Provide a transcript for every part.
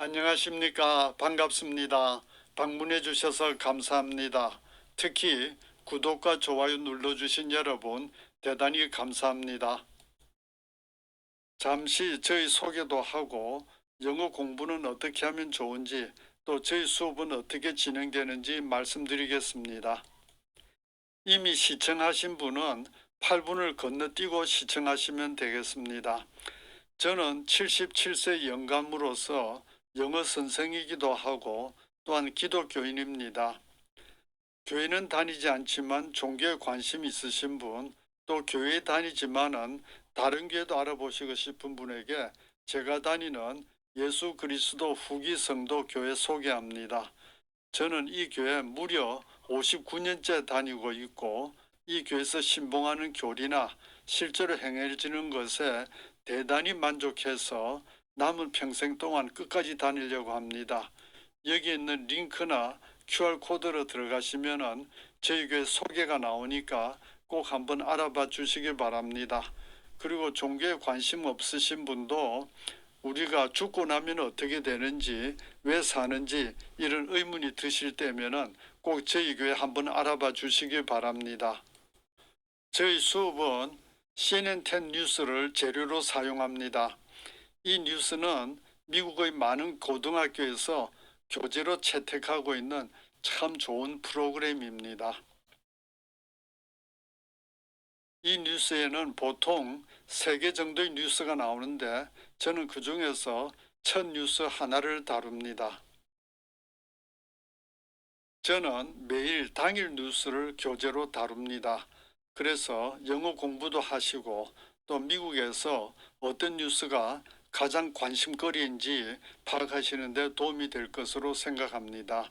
안녕하십니까. 반갑습니다. 방문해 주셔서 감사합니다. 특히 구독과 좋아요 눌러주신 여러분 대단히 감사합니다. 잠시 저희 소개도 하고 영어 공부는 어떻게 하면 좋은지 또 저희 수업은 어떻게 진행되는지 말씀드리겠습니다. 이미 시청하신 분은 8분을 건너뛰고 시청하시면 되겠습니다. 저는 77세 영감으로서 영어 선생이기도 하고 또한 기독교인입니다. 교회는 다니지 않지만 종교에 관심 있으신 분, 또 교회 다니지만은 다른 교회도 알아보시고 싶은 분에게 제가 다니는 예수 그리스도 후기 성도 교회 소개합니다. 저는 이 교회 무려 59년째 다니고 있고 이 교회에서 신봉하는 교리나 실제로 행해지는 것에 대단히 만족해서 남은 평생 동안 끝까지 다니려고 합니다. 여기 있는 링크나 QR코드로 들어가시면은 저희 교회 소개가 나오니까 꼭 한번 알아봐 주시기 바랍니다. 그리고 종교에 관심 없으신 분도 우리가 죽고 나면 어떻게 되는지 왜 사는지 이런 의문이 드실 때면은 꼭 저희 교회 한번 알아봐 주시기 바랍니다. 저희 수업은 CNN10 뉴스를 재료로 사용합니다. 이 뉴스는 미국의 많은 고등학교에서 교재로 채택하고 있는 참 좋은 프로그램입니다. 이 뉴스에는 보통 세개 정도의 뉴스가 나오는데 저는 그 중에서 첫 뉴스 하나를 다룹니다. 저는 매일 당일 뉴스를 교재로 다룹니다. 그래서 영어 공부도 하시고 또 미국에서 어떤 뉴스가 가장 관심거리인지 파악하시는데 도움이 될 것으로 생각합니다.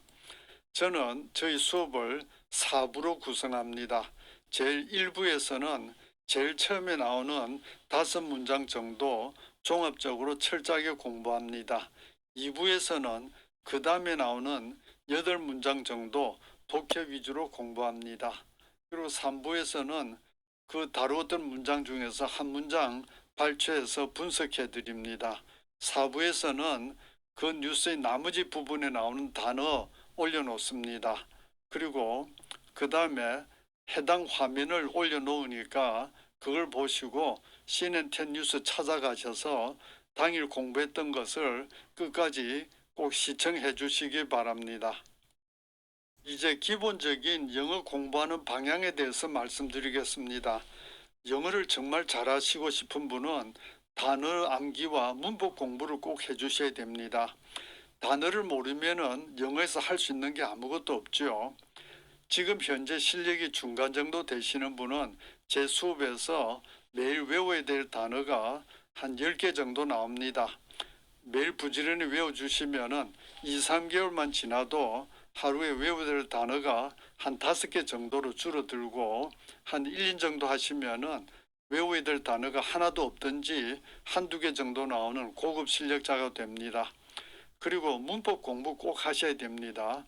저는 저희 수업을 4부로 구성합니다. 제일 1부에서는 제일 처음에 나오는 다섯 문장 정도 종합적으로 철저하게 공부합니다. 2부에서는 그 다음에 나오는 여덟 문장 정도 독해 위주로 공부합니다. 그리고 3부에서는 그 다루었던 문장 중에서 한 문장 발췌해서 분석해 드립니다. 4부에서는 그 뉴스의 나머지 부분에 나오는 단어 올려놓습니다. 그리고 그 다음에 해당 화면을 올려놓으니까 그걸 보시고 CNN10 뉴스 찾아가셔서 당일 공부했던 것을 끝까지 꼭 시청해 주시기 바랍니다. 이제 기본적인 영어 공부하는 방향에 대해서 말씀드리겠습니다. 영어를 정말 잘하시고 싶은 분은 단어 암기와 문법 공부를 꼭 해주셔야 됩니다. 단어를 모르면은 영어에서 할 수 있는 게 아무것도 없죠. 지금 현재 실력이 중간 정도 되시는 분은 제 수업에서 매일 외워야 될 단어가 한 10개 정도 나옵니다. 매일 부지런히 외워주시면은 2, 3개월만 지나도 하루에 외워야 될 단어가 한 다섯 개 정도로 줄어들고 한 1년 정도 하시면은 외워야 될 단어가 하나도 없든지 한두 개 정도 나오는 고급 실력자가 됩니다. 그리고 문법 공부 꼭 하셔야 됩니다.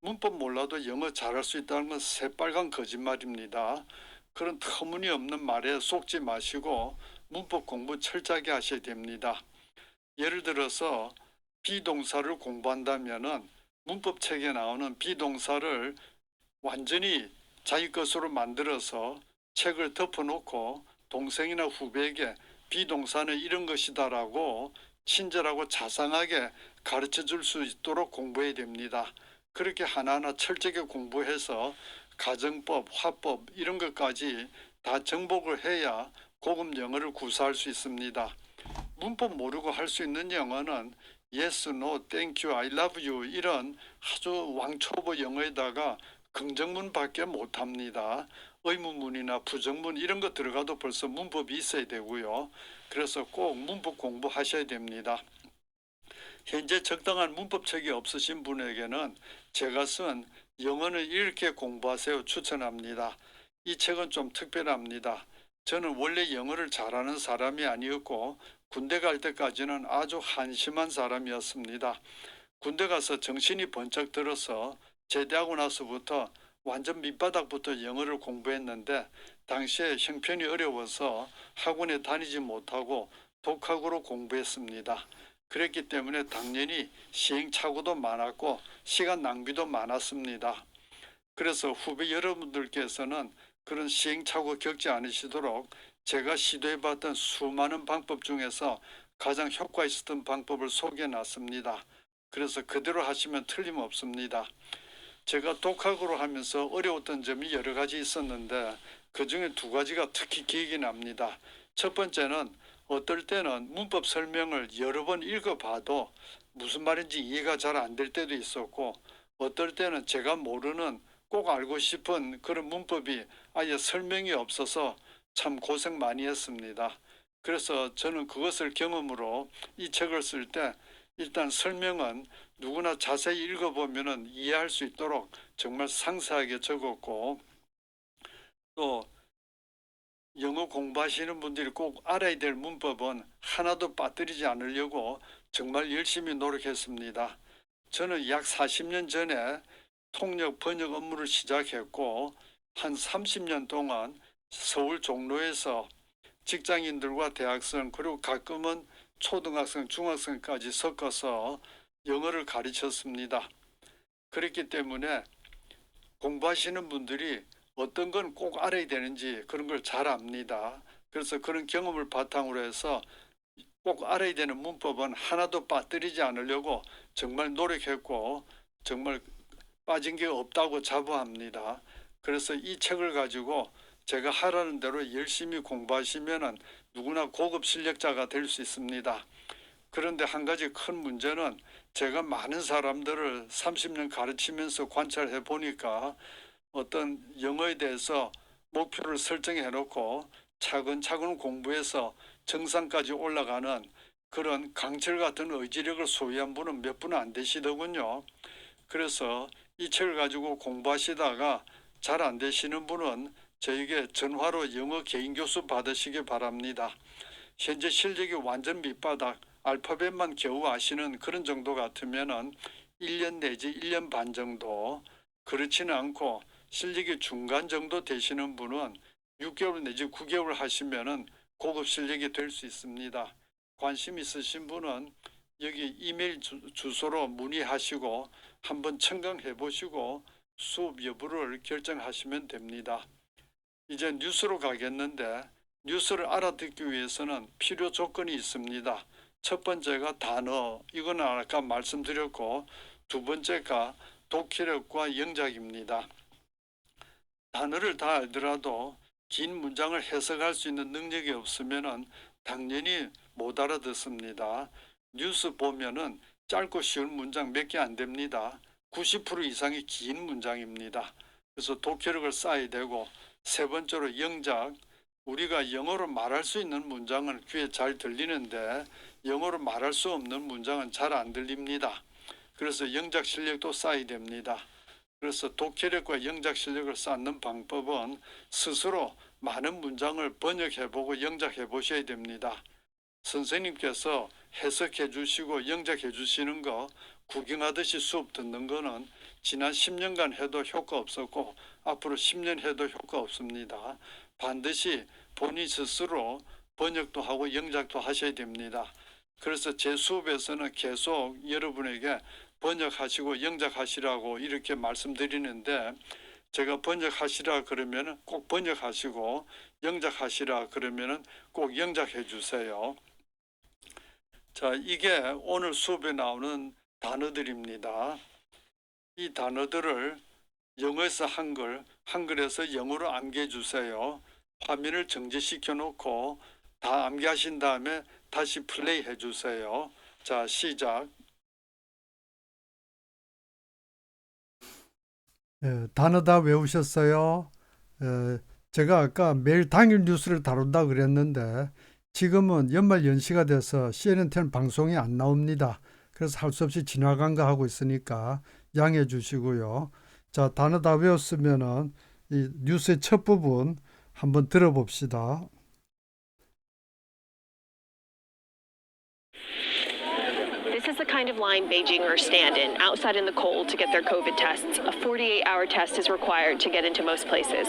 문법 몰라도 영어 잘할 수 있다는 건 새빨간 거짓말입니다. 그런 터무니없는 말에 속지 마시고 문법 공부 철저하게 하셔야 됩니다. 예를 들어서 비동사를 공부한다면은 문법 책에 나오는 비동사를 완전히 자기 것으로 만들어서 책을 덮어놓고 동생이나 후배에게 비동사는 이런 것이다라고 친절하고 자상하게 가르쳐 줄 수 있도록 공부해야 됩니다. 그렇게 하나하나 철저하게 공부해서 가정법, 화법 이런 것까지 다 정복을 해야 고급 영어를 구사할 수 있습니다. 문법 모르고 할 수 있는 영어는 yes, no, thank you, I love you 이런 아주 왕초보 영어에다가 긍정문밖에 못합니다. 의문문이나 부정문 이런 거 들어가도 벌써 문법이 있어야 되고요. 그래서 꼭 문법 공부하셔야 됩니다. 현재 적당한 문법책이 없으신 분에게는 제가 쓴 영어는 이렇게 공부하세요 추천합니다. 이 책은 좀 특별합니다. 저는 원래 영어를 잘하는 사람이 아니었고 군대 갈 때까지는 아주 한심한 사람이었습니다. 군대 가서 정신이 번쩍 들어서 제대하고 나서부터 완전 밑바닥부터 영어를 공부했는데 당시에 형편이 어려워서 학원에 다니지 못하고 독학으로 공부했습니다. 그랬기 때문에 당연히 시행착오도 많았고 시간 낭비도 많았습니다. 그래서 후배 여러분들께서는 그런 시행착오 겪지 않으시도록 제가 시도해봤던 수많은 방법 중에서 가장 효과 있었던 방법을 소개해 놨습니다. 그래서 그대로 하시면 틀림없습니다. 제가 독학으로 하면서 어려웠던 점이 여러 가지 있었는데 그 중에 두 가지가 특히 기억이 납니다. 첫 번째는 어떨 때는 문법 설명을 여러 번 읽어봐도 무슨 말인지 이해가 잘 안 될 때도 있었고 어떨 때는 제가 모르는 꼭 알고 싶은 그런 문법이 아예 설명이 없어서 참 고생 많이 했습니다. 그래서 저는 그것을 경험으로 이 책을 쓸 때 일단 설명은 누구나 자세히 읽어보면 이해할 수 있도록 정말 상세하게 적었고 또 영어 공부하시는 분들이 꼭 알아야 될 문법은 하나도 빠뜨리지 않으려고 정말 열심히 노력했습니다. 저는 약 40년 전에 통역 번역 업무를 시작했고 한 30년 동안 서울 종로에서 직장인들과 대학생 그리고 가끔은 초등학생, 중학생까지 섞어서 영어를 가르쳤습니다. 그렇기 때문에 공부하시는 분들이 어떤 건 꼭 알아야 되는지 그런 걸 잘 압니다. 그래서 그런 경험을 바탕으로 해서 꼭 알아야 되는 문법은 하나도 빠뜨리지 않으려고 정말 노력했고 정말 빠진 게 없다고 자부합니다. 그래서 이 책을 가지고 제가 하라는 대로 열심히 공부하시면은 누구나 고급 실력자가 될 수 있습니다. 그런데 한 가지 큰 문제는 제가 많은 사람들을 30년 가르치면서 관찰해 보니까 어떤 영어에 대해서 목표를 설정해 놓고 차근차근 공부해서 정상까지 올라가는 그런 강철 같은 의지력을 소유한 분은 몇 분은 안 되시더군요. 그래서 이 책을 가지고 공부하시다가 잘 안 되시는 분은 저에게 전화로 영어 개인 교수 받으시기 바랍니다. 현재 실력이 완전 밑바닥, 알파벳만 겨우 아시는 그런 정도 같으면은 1년 내지 1년 반 정도 그렇지는 않고 실력이 중간 정도 되시는 분은 6개월 내지 9개월 하시면은 고급 실력이 될 수 있습니다. 관심 있으신 분은 여기 이메일 주, 주소로 문의하시고 한번 청강해 보시고 수업 여부를 결정하시면 됩니다. 이제 뉴스로 가겠는데 뉴스를 알아듣기 위해서는 필요 조건이 있습니다. 첫 번째가 단어, 이거는 아까 말씀드렸고 두 번째가 독해력과 영작입니다. 단어를 다 알더라도 긴 문장을 해석할 수 있는 능력이 없으면은 당연히 못 알아듣습니다. 뉴스 보면은 짧고 쉬운 문장 몇 개 안 됩니다. 90% 이상이 긴 문장입니다. 그래서 독해력을 쌓아야 되고 세 번째로 영작 우리가 영어로 말할 수 있는 문장은 귀에 잘 들리는데 영어로 말할 수 없는 문장은 잘 안 들립니다. 그래서 영작 실력도 쌓아야 됩니다. 그래서 독해력과 영작 실력을 쌓는 방법은 스스로 많은 문장을 번역해보고 영작해 보셔야 됩니다. 선생님께서 해석해 주시고 영작해 주시는 거 구경하듯이 수업 듣는 거는 지난 10년간 해도 효과 없었고 앞으로 10년 해도 효과 없습니다. 반드시 본인 스스로 번역도 하고 영작도 하셔야 됩니다. 그래서 제 수업에서는 계속 여러분에게 번역하시고 영작하시라고 이렇게 말씀드리는데 제가 번역하시라 그러면 꼭 번역하시고 영작하시라 그러면 꼭 영작해 주세요. 자, 이게 오늘 수업에 나오는 단어들입니다. 이 단어들을 영어에서 한글, 한글에서 영어로 암기해 주세요. 화면을 정지시켜 놓고 다 암기하신 다음에 다시 플레이 해 주세요. 자, 시작. 예, 단어 다 외우셨어요? 예, 제가 아까 매일 당일 뉴스를 다룬다 그랬는데 지금은 연말 연시가 돼서 CNN 방송이 안 나옵니다. 그래서 할 수 없이 지나간 거 하고 있으니까 양해해 주시고요. 자, 단어 다 외웠으면은 이 뉴스의 첫 부분 한번 들어봅시다. the kind of line Beijingers stand in outside in the cold to get their COVID tests. A 48 hour test is required to get into most places.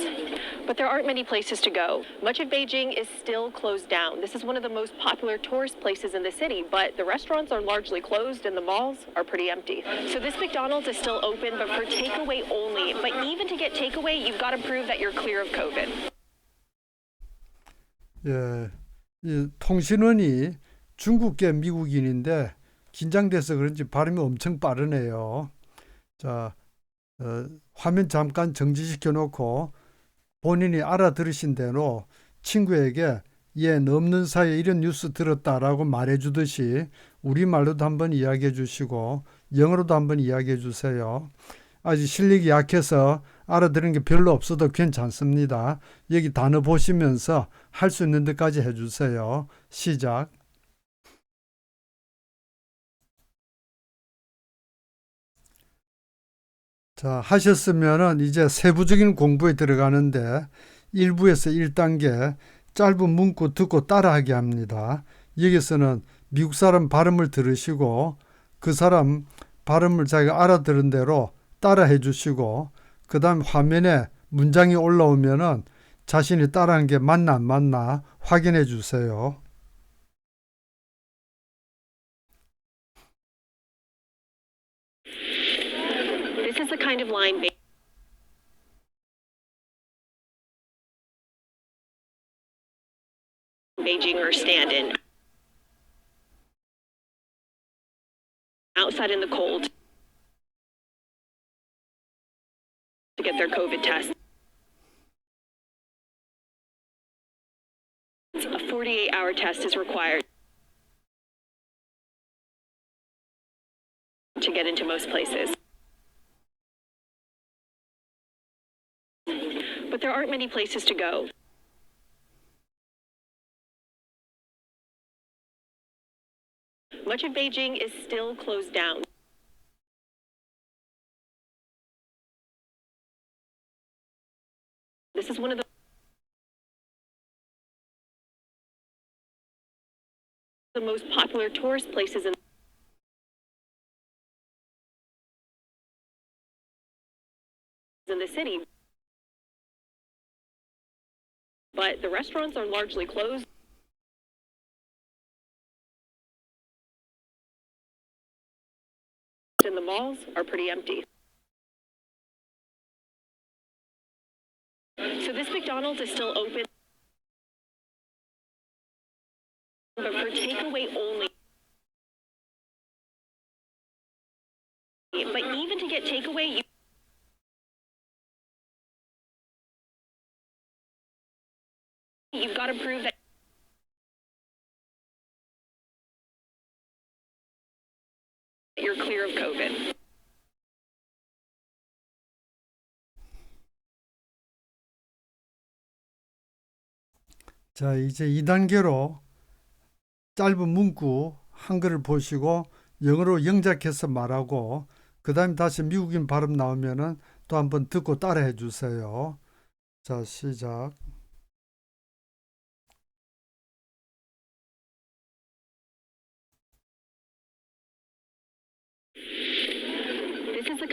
But there aren't many places to go. Much of Beijing is still closed down. This is one of the most popular tourist places in the city, but the restaurants are largely closed and the malls are pretty empty. So this McDonald's is still open, but for takeaway only. But even to get takeaway, you've got to prove that you're clear of COVID. 예, 이 통신원이 중국계 미국인인데 긴장돼서 그런지 발음이 엄청 빠르네요. 자, 어, 화면 잠깐 정지시켜 놓고 본인이 알아들으신 대로 친구에게 얘 넘는 사이에 이런 뉴스 들었다라고 말해 주듯이 우리말로도 한번 이야기해 주시고 영어로도 한번 이야기해 주세요. 아직 실력이 약해서 알아들은 게 별로 없어도 괜찮습니다. 여기 단어 보시면서 할 수 있는 데까지 해주세요. 시작. 자, 하셨으면은 이제 세부적인 공부에 들어가는데 1부에서 1단계 짧은 문구 듣고 따라하게 합니다. 여기서는 미국 사람 발음을 들으시고 그 사람 발음을 자기가 알아들은 대로 따라해 주시고 그 다음 화면에 문장이 올라오면은 자신이 따라한 게 맞나 안 맞나 확인해 주세요. Line Be- Beijingers stand in outside in the cold to get their COVID test. A 48 hour test is required to get into most places. But there aren't many places to go. Much of Beijing is still closed down. This is one of the the most popular tourist places in in the city. But the restaurants are largely closed. And the malls are pretty empty. So this McDonald's is still open. But for takeaway only. But even to get takeaway, you got to prove that you're clear of COVID. 자, 이제 2단계로 짧은 문구 한글을 보시고 영어로 영작해서 말하고 그 다음에 다시 미국인 발음 나오면은 또 한번 듣고 따라해 주세요. 자, 시작.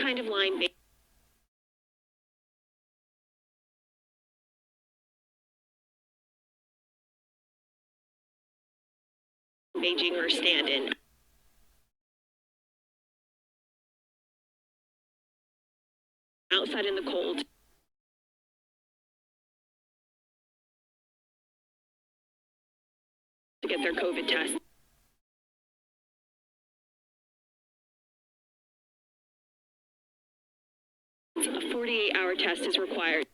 Kind of line. Be- Beijingers stand in outside in the cold to get their COVID test. 48 hour test is required.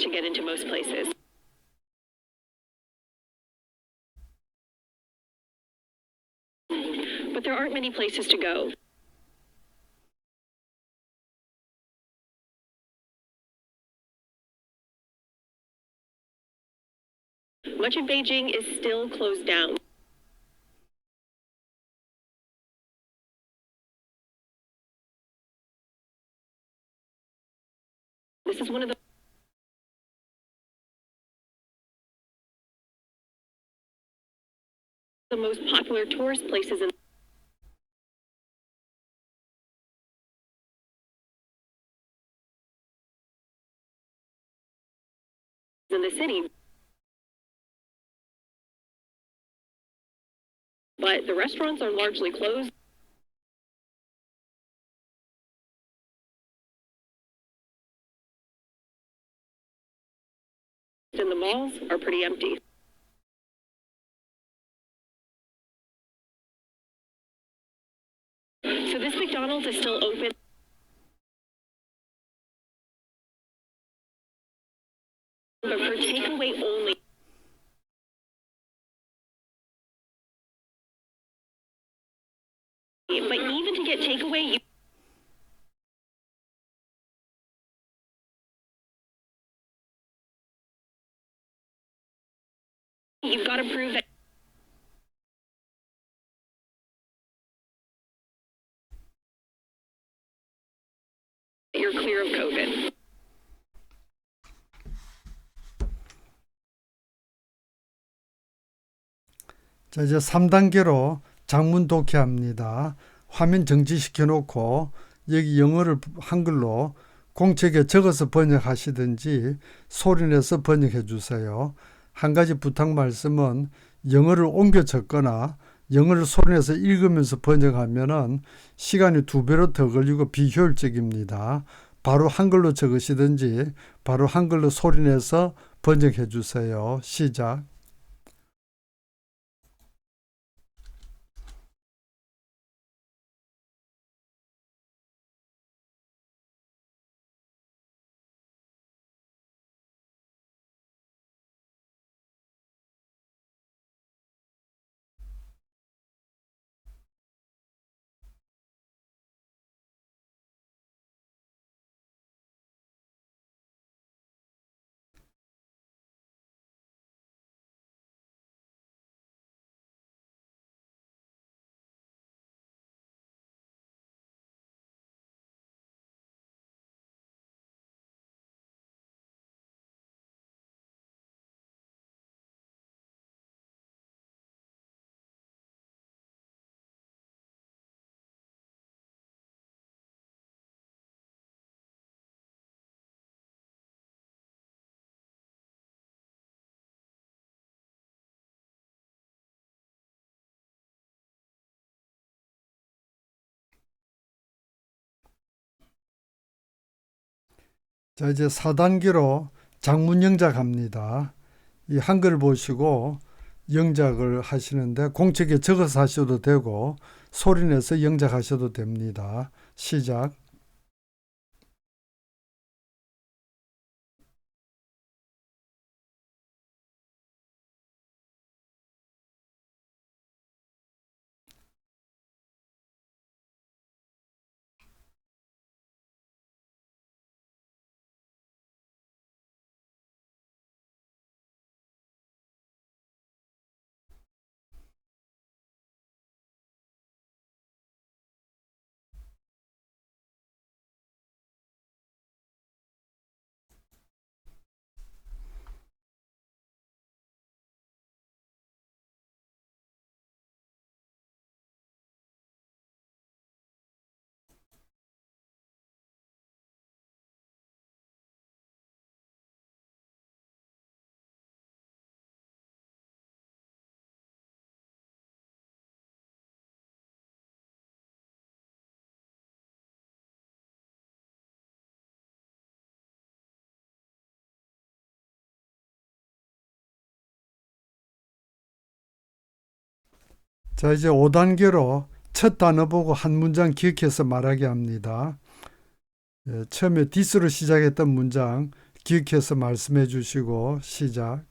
To get into most places. But there aren't many places to go. Much of Beijing is still closed down. one of the the most popular tourist places in in the city. But the restaurants are largely closed. And the malls are pretty empty. So this McDonald's is still open. But for takeaway only. But even to get takeaway, you you've got to prove that you're clear of COVID. 자, 이제 3단계로 장문 독해합니다. 화면 정지시켜 놓고 여기 영어를 한글로 공책에 적어서 번역하시든지 소리내서 번역해 주세요. 한 가지 부탁 말씀은 영어를 옮겨 적거나 영어를 소리내서 읽으면서 번역하면은 시간이 두 배로 더 걸리고 비효율적입니다. 바로 한글로 적으시든지 바로 한글로 소리내서 번역해 주세요. 시작. 자, 이제 4단계로 장문 영작 합니다. 이 한글 보시고 영작을 하시는데 공책에 적어서 하셔도 되고 소리내서 영작하셔도 됩니다. 시작. 자, 이제 5단계로 첫 단어 보고 한 문장 기억해서 말하게 합니다. 예, 처음에 디스로 시작했던 문장 기억해서 말씀해 주시고 시작.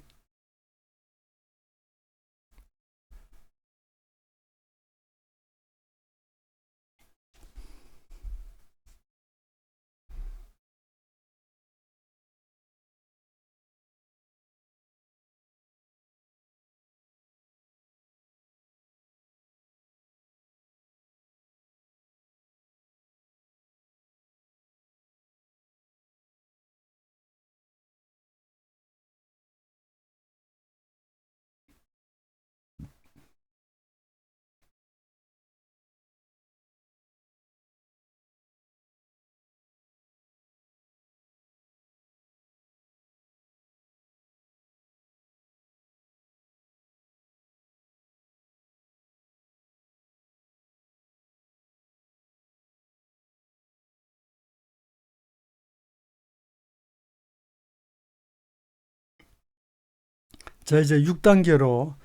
자, 이제 6단계로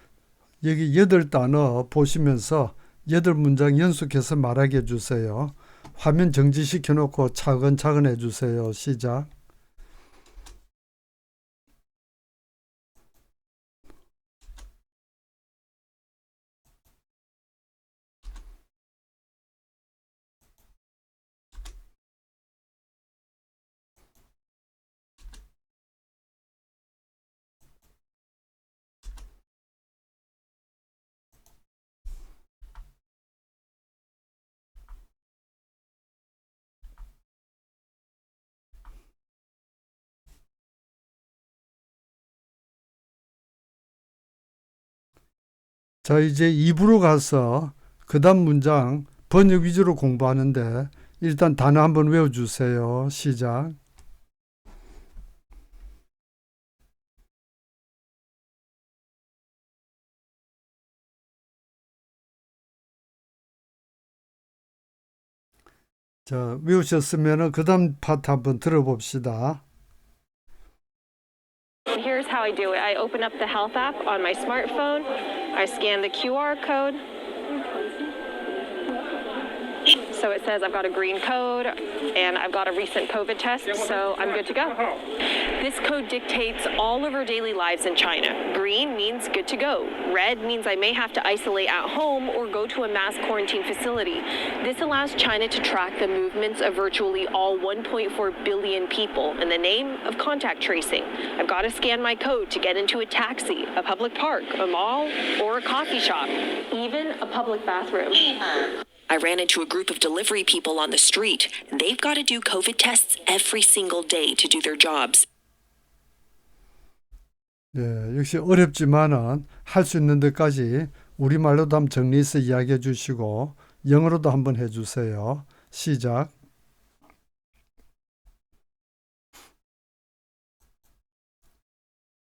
여기 8단어 보시면서 8문장 연속해서 말하게 해주세요. 화면 정지시켜 놓고 차근차근 해주세요. 시작. 자, 이제 2부로 가서 그 다음 문장 번역 위주로 공부하는데 일단 단어 한번 외워주세요. 시작. 자, 외우셨으면 그 다음 파트 한번 들어봅시다. Here's how I do it. I open up the health app on my smartphone. I scan the QR code. So it says I've got a green code and I've got a recent COVID test, so I'm good to go. This code dictates all of our daily lives in China. Green means good to go. Red means I may have to isolate at home or go to a mass quarantine facility. This allows China to track the movements of virtually all 1.4 billion people in the name of contact tracing. I've got to scan my code to get into a taxi, a public park, a mall, or a coffee shop, even a public bathroom. I ran into a group of delivery people on the street. They've got to do COVID tests every single day to do their jobs. 네, 역시 어렵지만은 할 수 있는 데까지 우리말로도 한번 정리해서 이야기해 주시고 영어로도 한번 해 주세요. 시작.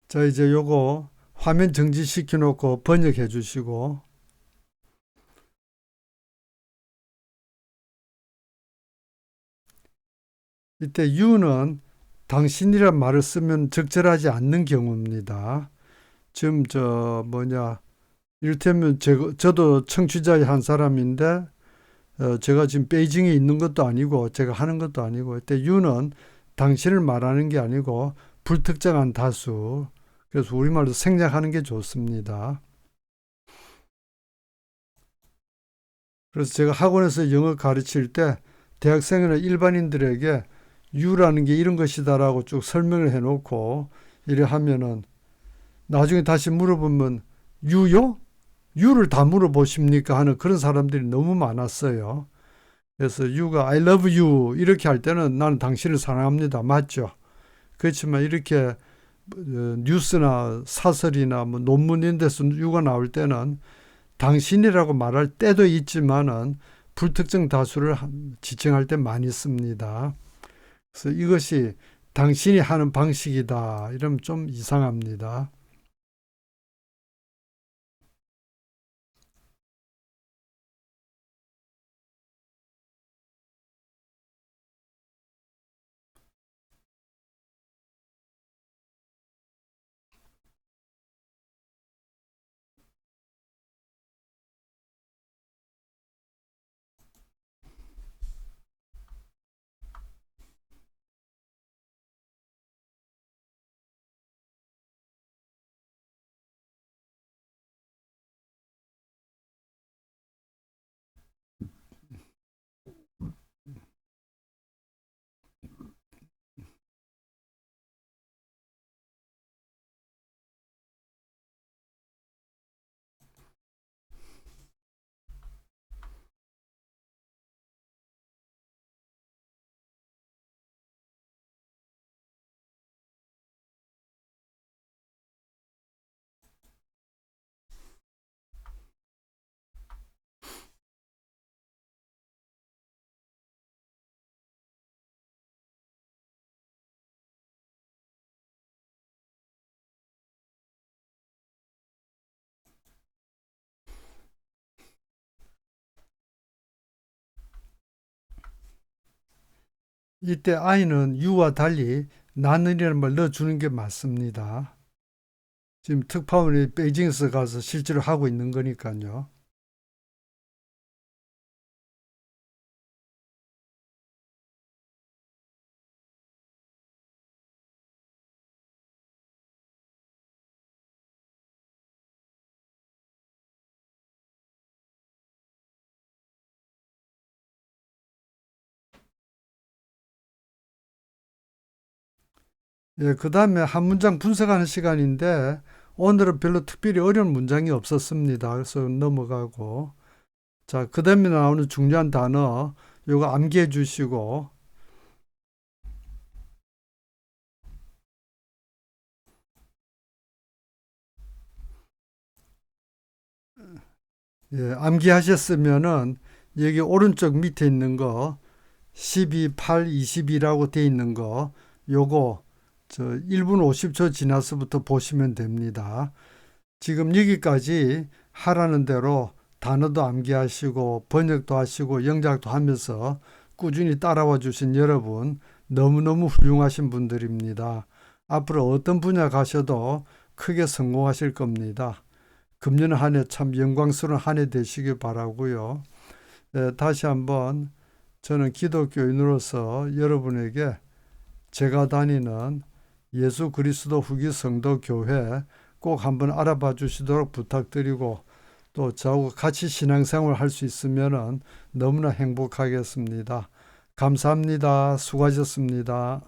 자, 이제 요거 화면 정지시켜 놓고 번역해 주시고 이때 you는 당신이란 말을 쓰면 적절하지 않는 경우입니다. 지금 저 뭐냐 이를테면 제, 저도 청취자의 한 사람인데 어, 제가 지금 베이징에 있는 것도 아니고 제가 하는 것도 아니고 이때 you는 당신을 말하는 게 아니고 불특정한 다수 그래서 우리말로 생략하는 게 좋습니다. 그래서 제가 학원에서 영어 가르칠 때 대학생이나 일반인들에게 유라는 게 이런 것이다라고 쭉 설명을 해놓고 이래 하면은 나중에 다시 물어보면 유요? 유를 다 물어보십니까? 하는 그런 사람들이 너무 많았어요. 그래서 유가 I love you 이렇게 할 때는 나는 당신을 사랑합니다. 맞죠? 그렇지만 이렇게 어, 뉴스나 사설이나 뭐 논문인 데서 유가 나올 때는 당신이라고 말할 때도 있지만은 불특정 다수를 한- 지칭할 때 많이 씁니다. 그래서 이것이 당신이 하는 방식이다. 이러면 좀 이상합니다. 이때 I는 U와 달리 나는이라는 말 넣어주는 게 맞습니다. 지금 특파원이 베이징에서 가서 실제로 하고 있는 거니까요. 예, 그 다음에 한 문장 분석하는 시간인데 오늘은 별로 특별히 어려운 문장이 없었습니다. 그래서 넘어가고 자, 그 다음에 나오는 중요한 단어 요거 암기해 주시고 예, 암기하셨으면은 여기 오른쪽 밑에 있는 거 12, 8, 22라고 돼 있는 거 요거 저 1분 50초 지나서부터 보시면 됩니다. 지금 여기까지 하라는 대로 단어도 암기하시고 번역도 하시고 영작도 하면서 꾸준히 따라와 주신 여러분 너무너무 훌륭하신 분들입니다. 앞으로 어떤 분야 가셔도 크게 성공하실 겁니다. 금년 한 해 참 영광스러운 한 해 되시길 바라고요. 예, 다시 한번 저는 기독교인으로서 여러분에게 제가 다니는 예수 그리스도 후기 성도 교회 꼭 한번 알아봐 주시도록 부탁드리고 또 저하고 같이 신앙생활 할 수 있으면 너무나 행복하겠습니다. 감사합니다. 수고하셨습니다.